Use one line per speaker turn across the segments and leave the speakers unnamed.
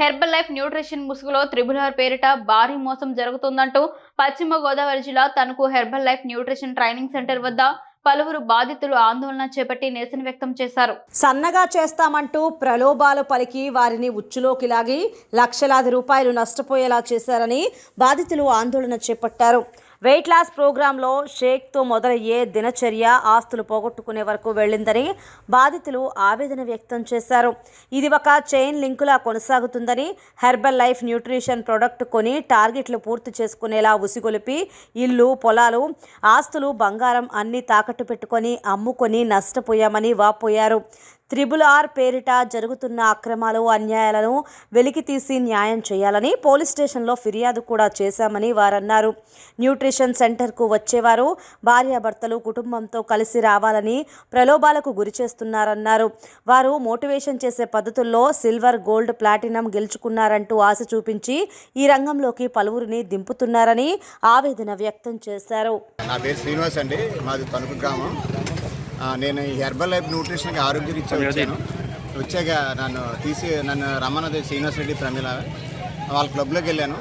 Herbal life nutrition ముసుగులో triple పేరిట భారీ మోసం జరుగుతుందంటూ పశ్చిమ గోదావరి జిల్లా తనకు Herbalife nutrition training centre వద్ద పలువురు బాధితులు ఆందోళన చేపట్టి నిరసన వ్యక్తం చేశారు.
సన్నగా చేస్తామంటూ ప్రలోభాలు పలికి వారిని ఉచ్చులోకి లాగి లక్షలాది రూపాయలు నష్టపోయేలా చేశారని బాధితులు ఆందోళన చేపట్టారు. వెయిట్ లాస్ ప్రోగ్రాంలో షేక్తో మొదలయ్యే దినచర్య ఆస్తులు పోగొట్టుకునే వరకు వెళ్ళిందని బాధితులు ఆవేదన వ్యక్తం చేశారు. ఇది ఒక చైన్ లింకులా కొనసాగుతుందని హెర్బల్ లైఫ్ న్యూట్రిషన్ ప్రొడక్ట్ కొని టార్గెట్లు పూర్తి చేసుకునేలా ఉసిగొలిపి ఇల్లు పొలాలు ఆస్తులు బంగారం అన్ని తాకట్టు పెట్టుకొని అమ్ముకొని నష్టపోయామని వాపోయారు. త్రిబుల్ ఆర్ పేరిట జరుగుతున్న అక్రమాలు అన్యాయాలను వెలికితీసి న్యాయం చేయాలని పోలీస్ స్టేషన్లో ఫిర్యాదు కూడా చేశామని వారన్నారు. న్యూట్రిషన్ సెంటర్కు వచ్చేవారు భార్యాభర్తలు కుటుంబంతో కలిసి రావాలని ప్రలోభాలకు గురి చేస్తున్నారన్నారు. వారు మోటివేషన్ చేసే పద్ధతుల్లో సిల్వర్ గోల్డ్ ప్లాటినం గెలుచుకున్నారంటూ ఆశ చూపించి ఈ రంగంలోకి పలువురిని దింపుతున్నారని ఆవేదన వ్యక్తం చేశారు.
నా పేరు శ్రీనివాస్ అండి. మాది తణుకు గ్రామం. నేను ఈ హెర్బల్ లైఫ్ న్యూట్రిషన్కి ఆరోగ్య రీత్యా వచ్చాను. వచ్చాక నన్ను తీసి నన్ను రమ్మన్నది శ్రీనివాస్ రెడ్డి ప్రమిళ వాళ్ళ క్లబ్లోకి వెళ్ళాను.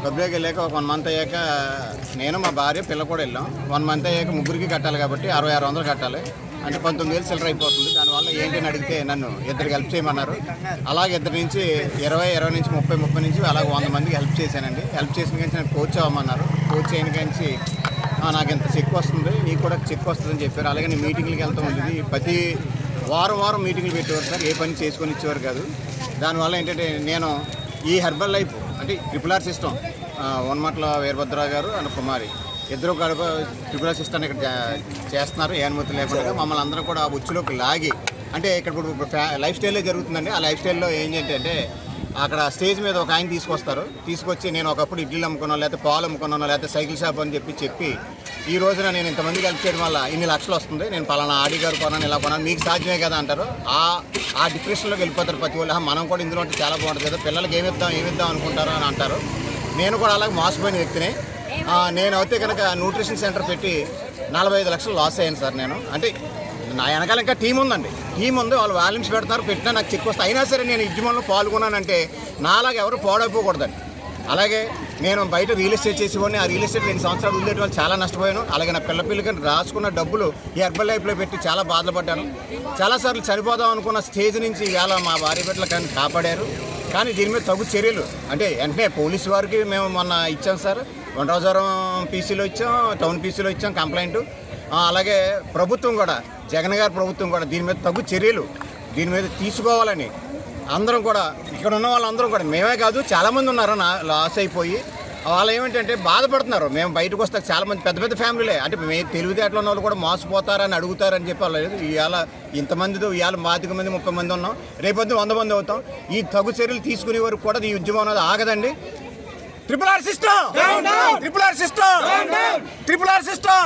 క్లబ్లోకి వెళ్ళాక ఒక వన్ మంత్ అయ్యాక నేను మా భార్య పిల్ల కూడా వెళ్ళాం. వన్ మంత్ అయ్యాక ముగ్గురికి కట్టాలి కాబట్టి అరవై ఆరు వందలు కట్టాలి. అంటే పంతొమ్మిది వేలు చిల్లర అయిపోతుంది. దానివల్ల ఏంటి అని అడిగితే నన్ను ఇద్దరికి హెల్ప్ చేయమన్నారు. అలాగే ఇద్దరి నుంచి ఇరవై ఇరవై నుంచి ముప్పై ముప్పై నుంచి అలాగే వంద మందికి హెల్ప్ చేశానండి. హెల్ప్ చేసిన నుంచి నేను కోచ్ అవ్వమన్నారు. కోచ్ అయిన "ఆ, నాకు ఇంత చెక్ వస్తుంది నీకు కూడా చెక్ వస్తుందని చెప్పారు. అలాగే నేను మీటింగ్లకి వెళ్తూ ఉండేది. ప్రతి వారం వారం మీటింగ్లు పెట్టేవారు సార్ ఏ పని చేసుకొని ఇచ్చేవారు కాదు. దానివల్ల ఏంటంటే నేను ఈ హెర్బల్ లైఫ్ అంటే triple R system Vanmatla Veerabhadrarao గారు అండ్ కుమారి ఇద్దరు గడప ట్రిపుల్ ఆర్ సిస్టమ్ ఇక్కడ చేస్తున్నారు. ఏ అనుమతి లేకుండా మమ్మల్ని అందరం కూడా ఆ ఉచ్చులోకి లాగి అంటే ఇక్కడ ఇప్పుడు లైఫ్ స్టైల్లో జరుగుతుందండి. ఆ లైఫ్ స్టైల్లో ఏం ఏంటంటే అక్కడ స్టేజ్ మీద ఒక ఆయన తీసుకొస్తారు. తీసుకొచ్చి నేను ఒకప్పుడు ఇడ్లీలు అమ్ముకున్నాను లేకపోతే పాలు అమ్ముకున్నాను లేకపోతే సైకిల్ షాప్ అని చెప్పి చెప్పి ఈ రోజున నేను ఇంతమంది కలిపి చేయడం వల్ల ఇన్ని లక్షలు వస్తుంది. నేను పలానా ఆడి గారు కొన్నాను ఇలా కొన్నాను మీకు సాధ్యమే కదా అంటారు. ఆ ఆ డిప్రెషన్లోకి వెళ్ళిపోతారు ప్రతి వాళ్ళు మనం కూడా ఇందులో ఉంటే చాలా బాగుంటుంది కదా పిల్లలకి ఏమిద్దాం ఏమిద్దాం అనుకుంటారు అని అంటారు. నేను కూడా అలాగే మోసపోయిన వ్యక్తిని. నేనైతే నేను అయితే కనుక న్యూట్రిషన్ సెంటర్ పెట్టి నలభై ఐదు లక్షలు లాస్ అయ్యాను సార్ నేను. అంటే నా వెనకాల ఇంకా టీం ఉందండి. టీం ఉంది వాళ్ళు వాల్యూమ్స్ పెడతారు పెట్టినా నాకు చెక్ వస్తే అయినా సరే నేను ఉద్యమంలో పాల్గొన్నానంటే నాలాగా ఎవరు పాడైపోకూడదండి. అలాగే నేను బయట రియల్ ఎస్టేట్ చేసేవాడిని. ఆ రియల్ ఎస్టేట్ రెండు సంవత్సరాలు ఉండేటి వాళ్ళు చాలా నష్టపోయాను. అలాగే నా పిల్ల పిల్లకి రాసుకున్న డబ్బులు ఈ అర్బన్ లైఫ్లో పెట్టి చాలా బాధపడ్డాను. చాలాసార్లు చనిపోదాం అనుకున్న స్టేజ్ నుంచి ఇవాళ మా భార్య బిడ్డలు కానీ కాపాడారు. కానీ దీని మీద తగు చర్యలు అంటే వెంటనే పోలీసు వారికి మేము మొన్న ఇచ్చాం సార్. వంటరాజవరం పీసీలో ఇచ్చాం టౌన్ పీసీలో ఇచ్చాం కంప్లైంట్ అలాగే ప్రభుత్వం కూడా జగన్ గారి ప్రభుత్వం కూడా దీని మీద తగు చర్యలు దీని మీద తీసుకోవాలని అందరం కూడా ఇక్కడ ఉన్న వాళ్ళందరం కూడా మేమే కాదు చాలామంది ఉన్నారు నా లాస్ అయిపోయి. వాళ్ళు ఏమిటంటే బాధపడుతున్నారు. మేము బయటకు వస్తే చాలా మంది పెద్ద పెద్ద ఫ్యామిలీలే. అంటే మే తెలివితేటలు ఉన్న వాళ్ళు కూడా మోసపోతారని అడుగుతారని చెప్పి వాళ్ళు లేదు. ఇవాళ ఇంతమందితో ఇవాళ పాతిక మంది ముప్పై మంది ఉన్నాం. రేపొద్దు వంద మంది అవుతాం. ఈ తగు చర్యలు తీసుకునే వరకు కూడా ఈ ఉద్యమం అనేది ఆగదండి. Triple R system triple R system triple R system